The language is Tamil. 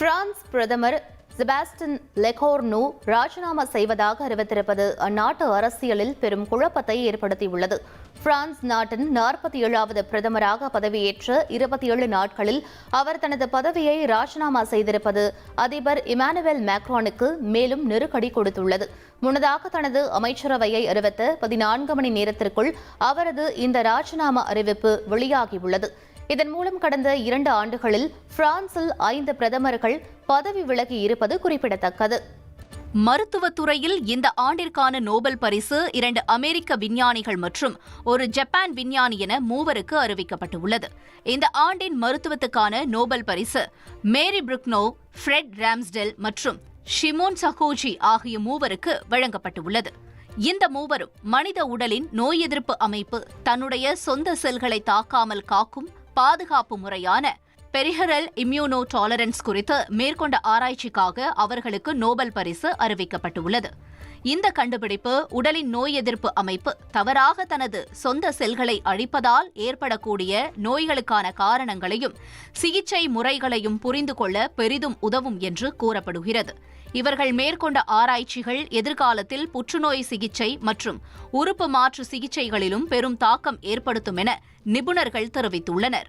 பிரான்ஸ் பிரதமர் செபாஸ்டின் லெகோர்னு ராஜினாமா செய்வதாக அறிவித்திருப்பது அந்நாட்டு அரசியலில் பெரும் குழப்பத்தை ஏற்படுத்தியுள்ளது. பிரான்ஸ் நாட்டின் நாற்பத்தி ஏழாவது பிரதமராக பதவியேற்ற இருபத்தி ஏழு நாட்களில் அவர் தனது பதவியை ராஜினாமா செய்திருப்பது அதிபர் இமானுவேல் மேக்ரானுக்கு மேலும் நெருக்கடி கொடுத்துள்ளது. முன்னதாக தனது அமைச்சரவையை அறிவித்த பதினான்கு மணி நேரத்திற்குள் அவரது இந்த ராஜினாமா அறிவிப்பு வெளியாகியுள்ளது. இதன் மூலம் கடந்த இரண்டு ஆண்டுகளில் பிரான்சில் ஐந்து பிரதமர்கள் பதவி விலகி இருப்பது குறிப்பிடத்தக்கது. மருத்துவத் துறையில் இந்த ஆண்டிற்கான நோபல் பரிசு இரண்டு அமெரிக்க விஞ்ஞானிகள் மற்றும் ஒரு ஜப்பான் விஞ்ஞானி என மூவருக்கு அறிவிக்கப்பட்டுள்ளது. இந்த ஆண்டின் மருத்துவத்துக்கான நோபல் பரிசு மேரி புருக்னோ ஃப்ரெட் ராம்ஸ்டெல் மற்றும் ஷிமோன் சகோஜி ஆகிய மூவருக்கு வழங்கப்பட்டுள்ளது. இந்த மூவரும் மனித உடலின் நோய் எதிர்ப்பு அமைப்பு தன்னுடைய சொந்த செல்களை தாக்காமல் காக்கும் பாதுகாப்பு முறையான பெரிஹரல் இம்யூனோ டாலரன்ஸ் குறித்து மேற்கொண்ட ஆராய்ச்சிக்காக அவர்களுக்கு நோபல் பரிசு அறிவிக்கப்பட்டுள்ளது. இந்த கண்டுபிடிப்பு உடலின் நோய் எதிர்ப்பு அமைப்பு தவறாக தனது சொந்த செல்களை அழிப்பதால் ஏற்படக்கூடிய நோய்களுக்கான காரணங்களையும் சிகிச்சை முறைகளையும் புரிந்து கொள்ள பெரிதும் உதவும் என்று கூறப்படுகிறது. இவர்கள் மேற்கொண்ட ஆராய்ச்சிகள் எதிர்காலத்தில் புற்றுநோய் சிகிச்சை மற்றும் உறுப்பு மாற்று சிகிச்சைகளிலும் பெரும் தாக்கம் ஏற்படுத்தும் என நிபுணர்கள் தெரிவித்துள்ளனர்.